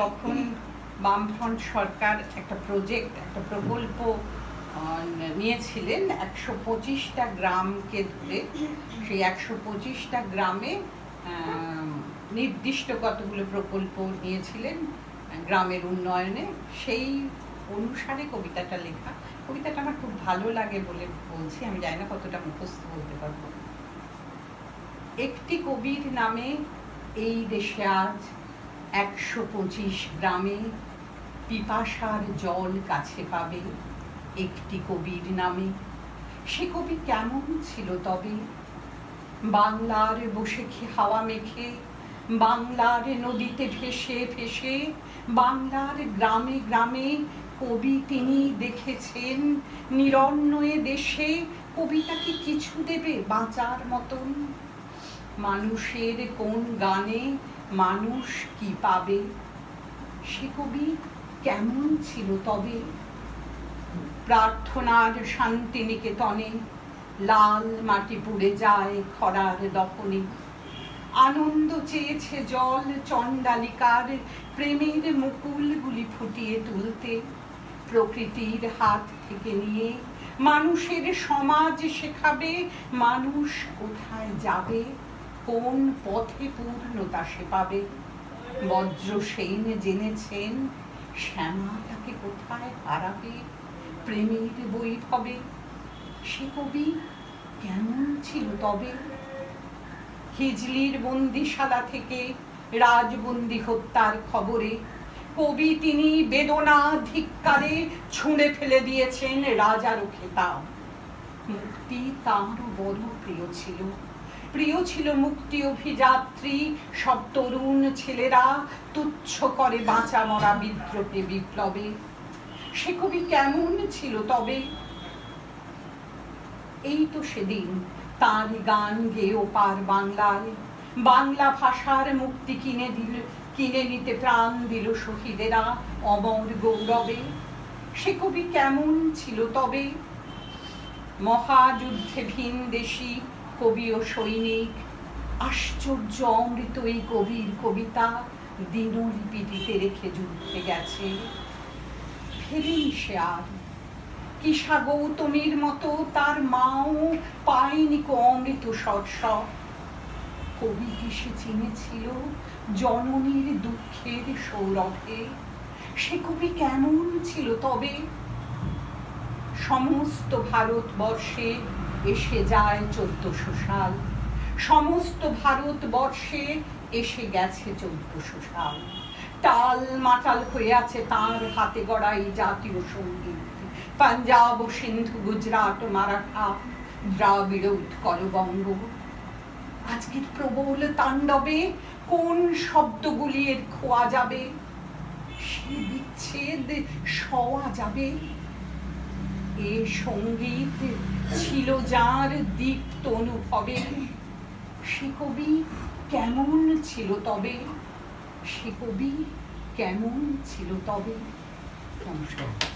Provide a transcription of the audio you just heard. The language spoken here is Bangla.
তখন বামফ্রন্ট সরকার একটা প্রজেক্ট একটা প্রকল্প নিয়েছিলেন একশো পঁচিশটা গ্রামকে ধরে। সেই একশো পঁচিশটা গ্রামে নির্দিষ্ট কতগুলো প্রকল্প নিয়েছিলেন গ্রামের উন্নয়নে। সেই অনুসারে কবিতাটা লেখা। কবিতাটা আমার খুব ভালো লাগে বলে বলছি, আমি জানি না কতটা মুখস্থ বলতে পারব। একটি কবির নামে এই দেশে আজ একশো পঁচিশ গ্রামে পিপাসার জল কাছে পাবে একটি কবির নামে। সে কবি কেমন ছিল তবে? বাংলার বসে খে হাওয়া মেখে, বাংলার নদীতে ভেসে ভেসে, বাংলার গ্রামে গ্রামে কবি তিনি দেখেছেন। নিরন্নয়ে দেশে কবিতা কি কিছু দেবে বাঁচার মতন? মানুষের কোন গানে মানুষ কি পাবে? সে কবি কেমন ছিল তবে? প্রার্থনার শান্তি নিকেতনে লাল মাটি পুড়ে যায় খরার দপনে আনন্দ চেয়েছে জল চণ্ডালিকার প্রেমের মুকুলগুলি ফুটিয়ে তুলতে। প্রকৃতির হাত থেকে নিয়ে মানুষের সমাজ শেখাবে, মানুষ কোথায় যাবে? কোন পথে পূর্ণতা সে পাবে? বজ্র সেন জেনেছেন, শ্যামা তাকে কোথায় হারাবে? প্রেমের বৈভবে। সে কবি কেমন ছিল তবে? হিজলির বন্দিশালা থেকে রাজবন্দি হত্যার খবরে কবি তিনি বেদনা ধিক্কারে ছুঁড়ে ফেলে দিয়েছেন রাজার খেতাব। মুক্তি তাঁরও বড় প্রিয় ছিল। প্রিয় ছিল মুক্তি অভিযাত্রী, সব তরুণ ছেলেরা তুচ্ছ করে বাঁচা মরা বিদ্রোহে বিপ্লবে। সে কবি কেমন ছিল তবে? এই তো সেদিন তার গান গেয়ে ওপার বাংলায়। বাংলা ভাষার মুক্তি কিনে দিল, কিনে নিতে প্রাণ দিল শহীদেরা অমর গৌরবে। সে কবি কেমন ছিল তবে? মহাযুদ্ধে ভিন দেশি কবি ও সৈনিক, আশ্চর্য অমৃত এই কবির কবিতা দিনলিপিটিতে রেখে যুদ্ধে গেছে। ফেরেনি সে আর কিসা গৌতমীর মতো তার মাও পায়নি কো অমৃত সৎসব কবি কি সে চিনেছিল জননীর দুঃখের সৌরভে? সে কবি কেমন ছিল তবে? সমস্ত ভারতবর্ষে এসে যায় চোদ্দশো সাল। সমস্ত ভারতবর্ষে এসে গেছে চোদ্দশো সাল। টাল মাটাল হয়ে আছে তার হাতে গড়া এই জাতীয় সংগীত। পাঞ্জাব ও সিন্ধু, গুজরাট মারাঠা দ্রাবিড় উৎকল বঙ্গ। আজকের প্রবল তাণ্ডবে কোন শব্দগুলি এর খোয়া যাবে? সে বিচ্ছেদ সওয়া যাবে? এ সংগীত ছিল যার দীপ্ত অনুভবে। সে কবি কেমন ছিল তবে? সে কবি কেমন ছিল তবে? নমস্কার।